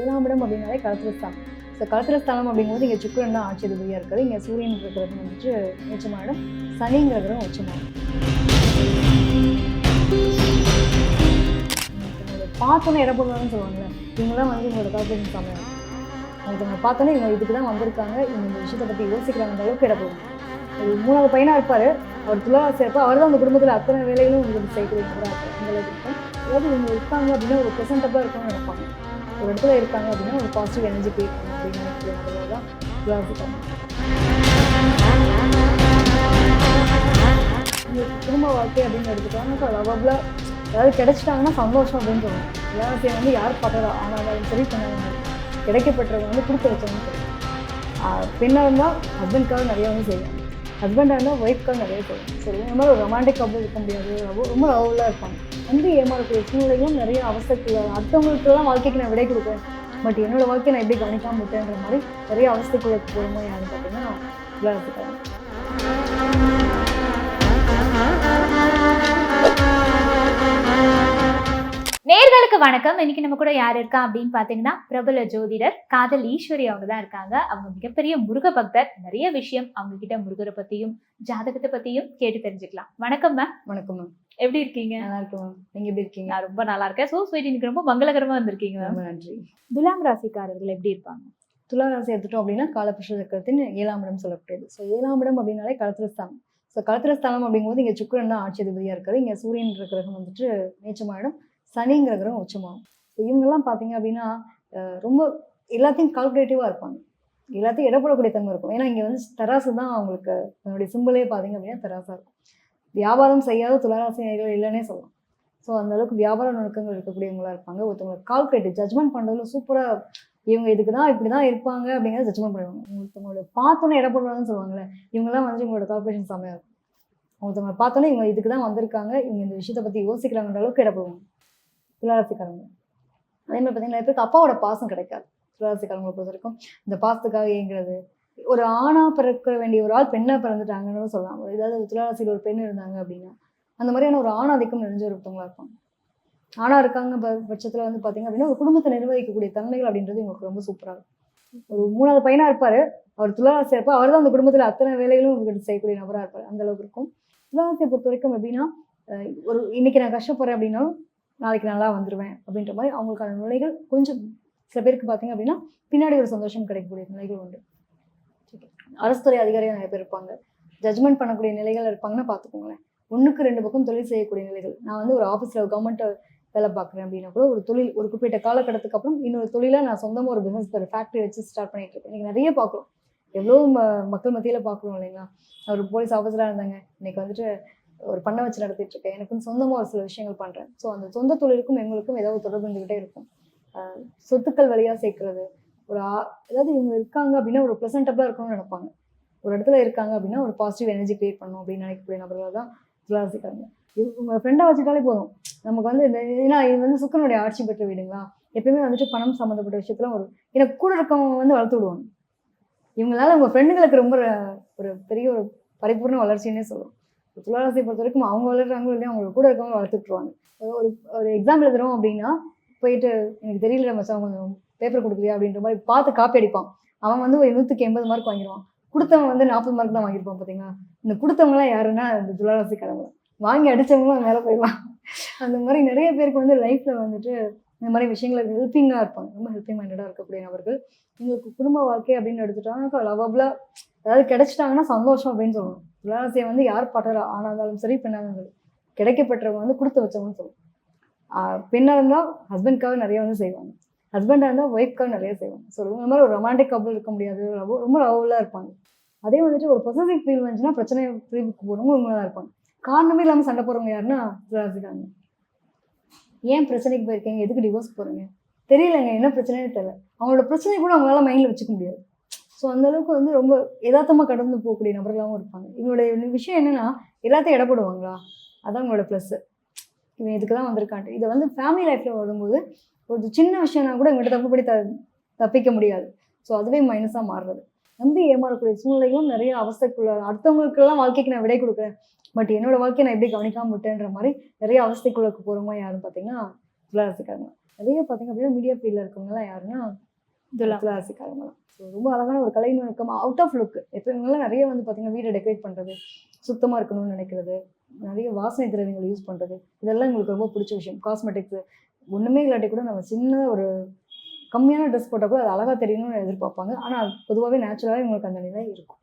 ஏழாம் இடம் அப்படின்னாலே கலத்திரஸ்தானம். ஸோ கலத்திரஸ்தானம் அப்படிங்கும்போது இங்கே சுக்கரன் தான் ஆட்சி அதிபதியாக இருக்குது இங்கே சூரியன் இருக்கிறது வந்துட்டு நீச்சமாயிடும் சனிங்கிற கிரகம் உச்சமாயிடும் பார்த்தோன்னே இடப்படுவாங்கன்னு சொல்லுவாங்கல்ல இவங்களாம் வந்து உங்களோட கால்குலேஷன் சமயம் பார்த்தோன்னே இவங்க இதுக்கு தான் வந்திருக்காங்க. இவங்க இந்த விஷயத்தை பற்றி யோசிக்கிறாங்க அளவுக்கு இடப்படுவாங்க ஒரு மூணாவது பையனாக இருப்பார். அவர் துளாவாசி இருப்பார் அவர் தான் அந்த குடும்பத்தில் அத்தனை வேலைகளும் உங்களுக்கு செய்யக்கூடிய நபராக அந்த அளவுக்கு இருக்கும் அதாவது இவங்க இருக்காங்க அப்படின்னா ஒரு ப்ரெசென்டபிளாக இருக்கணும்னு நினைப்பாங்க. ஒரு இடத்துல இருக்காங்க அப்படின்னா ஒரு பாசிட்டிவ் எனர்ஜி கிரியேட் பண்ணணும் அப்படின்னு தான் துளாராசிக்காங்க குடும்ப வாழ்க்கை அப்படின்னு எடுத்துட்டாங்க லவபிளாக அதாவது கிடைச்சிட்டாங்கன்னா சந்தோஷம் அப்படின்னு சொல்லணும் துளாராசியை வந்து யார் பார்க்கறா ஆனாலும் சரி பண்ணாங்க கிடைக்கப்பட்டவங்க வந்து கொடுத்து வச்சவங்க பெண்ணாக இருந்தால் ஹஸ்பண்ட்காக நிறையா வந்து செய்வாங்க ஹஸ்பண்டாக இருந்தால் ஒய்ஃப்காக நிறைய செய்வாங்க சரி இந்த மாதிரி ஒரு ரொமான்டிக் கப்பல் இருக்க முடியாது. ரொம்ப ரொம்ப லவ்லாக இருப்பாங்க. வந்து ஏமாறக்கூடிய சூழ்நிலைகளும் நிறைய அவசரத்தில் அடுத்தவங்களுக்குலாம் வாழ்க்கைக்கு நான் விடை கொடுப்பேன். பட் என்னோட வாழ்க்கையை நான் எப்படி கவனிக்காமல் விட்டேன்ற மாதிரி நிறைய அவஸ்தைக்குள்ள போகும்போது யாருன்னு பார்த்தீங்கன்னா விளையாட்டுக்காங்க வணக்கம். இன்னைக்கு நம்ம கூட யார் இருக்கா அப்படின்னு பாத்தீங்கன்னா பிரபல ஜோதிடர் காதல் ஈஸ்வரி அவங்க தான் இருக்காங்க. அவங்க மிகப்பெரிய முருக பக்தர். நிறைய விஷயம் அவங்க கிட்ட முருகரை பத்தியும் ஜாதகத்தை பத்தியும் கேட்டு தெரிஞ்சுக்கலாம். வணக்கம் மேம் வணக்கம் மேம் எப்படி இருக்கீங்க? நல்லா இருக்கேன் மேம் நீங்கள் எப்படி இருக்கீங்க? நான் ரொம்ப நல்லா இருக்கேன். சோ ஸ்வீட் இன்னைக்கு ரொம்ப மங்களகரமா வந்திருக்கீங்க மேம் ரொம்ப நன்றி. துலாம் ராசிக்காரர்கள் எப்படி இருப்பாங்க? துலா ராசி எடுத்துட்டோம் அப்படின்னா காலபுருஷ சக்கரத்தின் ஏழாம் இடம் சொல்லக்கூடியது ஸோ ஏழாம் இடம் அப்படின்னாலே களத்திரஸ்தானம் ஸோ களத்திரஸ்தானம் அப்படிங்கும்போது இங்கே சுக்கிரன் தான் ஆட்சி அதிபதியாக இருக்காது இங்கே சூரியன்ற கிரகம் வந்துட்டு நீச்சமாயிடும் சனிங்கிற கிரகம் உச்சமாகும். ஸோ இவங்கெல்லாம் பார்த்தீங்க அப்படின்னா ரொம்ப எல்லாத்தையும் கால்குலேட்டிவாக இருப்பாங்க. எல்லாத்தையும் இடப்படக்கூடிய தன்மை இருக்கும். ஏன்னா இங்கே வந்து தராசு தான் அவங்களுக்கு அதனுடைய சிம்பிளே பார்த்தீங்க அப்படின்னா தராசாக இருக்கும். வியாபாரம் செய்யாத துளாராசி நேயர்கள் இல்லைன்னே சொல்லலாம். ஸோ அந்த அளவுக்கு வியாபார நுணுக்கங்கள் இருக்கக்கூடியவங்களா இருப்பாங்க. ஒருத்தவங்களை கால்குலேட்டிவ் ஜட்மெண்ட் பண்ணுறதுல சூப்பராக இவங்க இதுக்கு தான் இப்படி தான் இருப்பாங்க அப்படிங்கிறத ஜட்மெண்ட் பண்ணுவாங்க. ஒருத்தவங்களோட பார்த்தோன்னே இடப்படுவாங்கன்னு சொல்லுவாங்களே இவங்கெல்லாம் வந்து இவங்களோட கால்குலேஷன் செம்மையாக இருக்கும். ஒருத்தவங்களை பார்த்தோன்னே இவங்க இதுக்கு தான் வந்திருக்காங்க இவங்க இந்த விஷயத்தை பற்றி யோசிக்கிறாங்கன்ற அளவுக்கு இடப்படுவாங்க துளாராசிக்காரங்க அதே மாதிரி பார்த்தீங்கன்னா நிறைய பேருக்கு அப்பாவோட பாசம் கிடைக்காது. துளாராசிக்காரங்களை பொறுத்த வரைக்கும் இந்த பாசத்துக்காக ஏங்குறது ஒரு ஆணா பிறக்க வேண்டிய ஒரு ஆள் பெண்ணா பிறந்துட்டாங்கன்னு சொல்லலாம். ஒரு ஏதாவது துளாராசியில் ஒரு பெண் இருந்தாங்க அப்படின்னா அந்த மாதிரியான ஒரு ஆணாதிக்கம் நிறைஞ்ச ஒருத்தவங்களா இருப்பாங்க. ஆணா இருக்காங்க ப- வந்து பார்த்தீங்க அப்படின்னா ஒரு குடும்பத்தை நிர்வகிக்கக்கூடிய தன்மைகள் அப்படின்றது உங்களுக்கு ரொம்ப சூப்பராக இருக்கும். ஒரு மூணாவது பையனாக இருப்பார் அவர் துளாராசியாக இருப்பார் அவர் தான் அந்த குடும்பத்தில் அத்தனை வேலைகளும் உங்களுக்கு செய்யக்கூடிய நபராக இருப்பார். அந்த அளவுக்கு இருக்கும். துளாராசியை பொறுத்த வரைக்கும் எப்படின்னா ஒரு இன்னைக்கு நான் கஷ்டப்படுறேன் அப்படின்னாலும் நாளைக்கு நல்லா வந்துடுவேன் அப்படின்ற மாதிரி அவங்களுக்கான நிலைகள் கொஞ்சம் சில பேருக்கு பார்த்தீங்க அப்படின்னா பின்னாடி ஒரு சந்தோஷம் கிடைக்கக்கூடிய நிலைகள் உண்டு. அரசுத்துறை அதிகாரியாக நிறைய பேர் இருப்பாங்க. ஜட்ஜ்மெண்ட் பண்ணக்கூடிய நிலைகள் இருப்பாங்கன்னா பார்த்துக்கோங்களேன். ஒன்றுக்கு ரெண்டு பக்கம் தொழில் செய்யக்கூடிய நிலைகள். நான் வந்து ஒரு ஆஃபீஸில் கவர்மெண்ட் வேலை பார்க்குறேன் அப்படின்னா கூட ஒரு தொழில் ஒரு குறிப்பிட்ட காலகட்டத்துக்கு அப்புறம் இன்னொரு தொழிலை நான் சொந்தமாக ஒரு பிஸ்னஸ் ஒரு ஃபேக்ட்ரி வச்சு ஸ்டார்ட் பண்ணிட்டு இருக்கேன். இன்னைக்கு நிறைய பார்க்குறோம். எவ்வளோ ம மக்கள் மத்தியில் பார்க்குறோம் இல்லைங்களா? நான் ஒரு போலீஸ் ஆஃபீஸராக இருந்தாங்க. இன்னைக்கு வந்துட்டு ஒரு பண்ணை வச்சு நடத்திட்டு இருக்கேன். எனக்குன்னு சொந்தமாக ஒரு சில விஷயங்கள் பண்ணுறேன் ஸோ அந்த சொந்த தொழிலுக்கும் எங்களுக்கும் ஏதாவது தொடர்பு இருந்துகிட்டே இருக்கும். சொத்துக்கள் வழியாக சேர்க்கறது. ஒரு அதாவது இவங்க இருக்காங்க அப்படின்னா ஒரு ப்ரெசென்டபிளாக இருக்கணும்னு நினைப்பாங்க. ஒரு இடத்துல இருக்காங்க அப்படின்னா ஒரு பாசிட்டிவ் எனர்ஜி கிரியேட் பண்ணணும் அப்படின்னு நினைக்கக்கூடிய நபர்கள் தான் துளாசிக்காங்க இவங்க ஃப்ரெண்டாக வச்சுட்டாலே போதும். நமக்கு வந்து இந்த ஏன்னா இது வந்து சுக்கரனுடைய ஆட்சி பெற்ற வீடுங்களா? எப்பயுமே வந்துட்டு பணம் சம்மந்தப்பட்ட விஷயத்துல ஒரு எனக்கு கூட இருக்கவங்க வந்து வளர்த்து விடுவாங்க. இவங்களால உங்க ஃப்ரெண்டுகளுக்கு ரொம்ப ஒரு பெரிய ஒரு பரிபூர்ண வளர்ச்சின்னே சொல்லுவோம் துளாராசியை பொறுத்த வரைக்கும் அவங்க வளர்றாங்களோ இல்லையா அவங்க கூட இருக்கவங்க வளர்த்துட்டுருவாங்க ஒரு- ஒரு எக்ஸாம்பிள் எழுதுறோம் அப்படின்னா போயிட்டு எனக்கு தெரியல நம்ம கொஞ்சம் பேப்பர் கொடுக்குறியா அப்படின்ற மாதிரி பார்த்து காப்பி அடிப்பான். அவன் வந்து ஒரு நூற்றுக்கு எண்பது மார்க் வாங்கிடுவான். கொடுத்தவன் வந்து நாற்பது மார்க் தான் வாங்கியிருப்பான் பார்த்தீங்களா? இந்த கொடுத்தவங்களாம் யாருன்னா இந்த கடவுள் வாங்கி அடிச்சவங்களும் மேலே போயிடலாம் அந்த மாதிரி நிறைய பேருக்கு வந்து லைஃப்பில் வந்துட்டு இந்த மாதிரி விஷயங்களுக்கு ஹெல்ப்பிங்காக இருப்பாங்க. ரொம்ப ஹெல்ப்பிங் மைண்டடாக இருக்கக்கூடிய நபர்கள் எங்களுக்கு குடும்ப வாழ்க்கை அப்படின்னு எடுத்துட்டாங்கன்னா லவபிளாக அதாவது கிடைச்சிட்டாங்கன்னா சந்தோஷம் அப்படின்னு சொல்லணும் துளாராசியை வந்து யார் பட்டரா ஆணாக இருந்தாலும் சரி பெண்ணாக சரி. கிடைக்கப்பட்டவங்க வந்து கொடுத்து வச்சவங்கன்னு சொல்லணும் பெண்ணாக இருந்தால் ஹஸ்பண்ட்காக நிறைய வந்து செய்வாங்க. ஹஸ்பண்டாக இருந்தால் ஒய்ஃப்காக நிறைய செய்வாங்க. ஸோ இந்த மாதிரி ஒரு ரொமான்டிக் கப்பல் இருக்க முடியாது. லவ் ரொம்ப லவ்லாக இருப்பாங்க. அதே வந்துட்டு ஒரு பொசிட்டிவ் ஃபீல் வந்துச்சுன்னா பிரச்சனை பிரிவுக்கு போகிறவங்க இவங்க தான் இருப்பாங்க. காரணமே இல்லாமல் சண்டை போடுறவங்க யாருன்னா துளாராசிக்காங்க ஏன் பிரச்சனைக்கு போயிருக்கீங்க? எதுக்கு டிவோர்ஸ் போகிறீங்க தெரியலங்க என்ன பிரச்சனைன்னு தெரியல. அவங்களோட பிரச்சனை கூட அவங்களால மைண்டில் வச்சுக்க முடியாது. ஸோ அந்த அளவுக்கு வந்து ரொம்ப எதார்த்தமாக கடந்து போகக்கூடிய நபர்களாகவும் இருப்பாங்க. இவங்களுடைய விஷயம் என்னென்னா எல்லாத்தையும் இடப்படுவாங்களா? அதான் உங்களோட ப்ளஸ்ஸு இவன் இதுக்கு தான் வந்திருக்கான்ட்டு இதை வந்து ஃபேமிலி லைஃப்பில் வரும்போது ஒரு சின்ன விஷயம்னா கூட இவங்ககிட்ட தப்புப்படி த தப்பிக்க முடியாது. ஸோ அதுவே மைனஸாக மாறுறது. நம்பி ஏமாறக்கூடிய சூழ்நிலைகளும் நிறைய அவஸ்தைக்குள்ள அடுத்தவங்களுக்கெல்லாம் வாழ்க்கைக்கு நான் விடை கொடுக்குறேன். பட் என்னோட வாழ்க்கையை நான் எப்படி கவனிக்காம விட்டேன்ற மாதிரி நிறைய அவஸ்தைக்குள்ளக்கு போகிறவங்க யாருன்னு பார்த்தீங்கன்னா துளாராசிக்காரங்க நிறைய பார்த்தீங்க அப்படின்னா மீடியா ஃபீல்டில் இருக்கவங்கலாம் யாருன்னா துலா துளாசிக்காரங்களாம் ஸோ ரொம்ப அழகான ஒரு கலை நுணுக்கம் அவுட் ஆஃப் லுக் இப்போ இவங்கெல்லாம் நிறைய வந்து பார்த்தீங்கன்னா வீடை டெக்கரேட் பண்ணுறது சுத்தமாக இருக்கணும்னு நினைக்கிறது நிறைய வாசனை திரவியங்கள் யூஸ் பண்ணுறது இதெல்லாம் எங்களுக்கு ரொம்ப பிடிச்ச விஷயம். காஸ்மெட்டிக்ஸ் ஒன்றுமே இல்லாட்டி கூட நம்ம சின்ன ஒரு கம்மியான ட்ரெஸ் போட்டால் கூட அது அழகாக தெரியணும்னு எதிர்பார்ப்பாங்க. ஆனால் பொதுவாகவே நேச்சுரலாக இவங்களுக்கு அந்த நிலை இருக்கும்.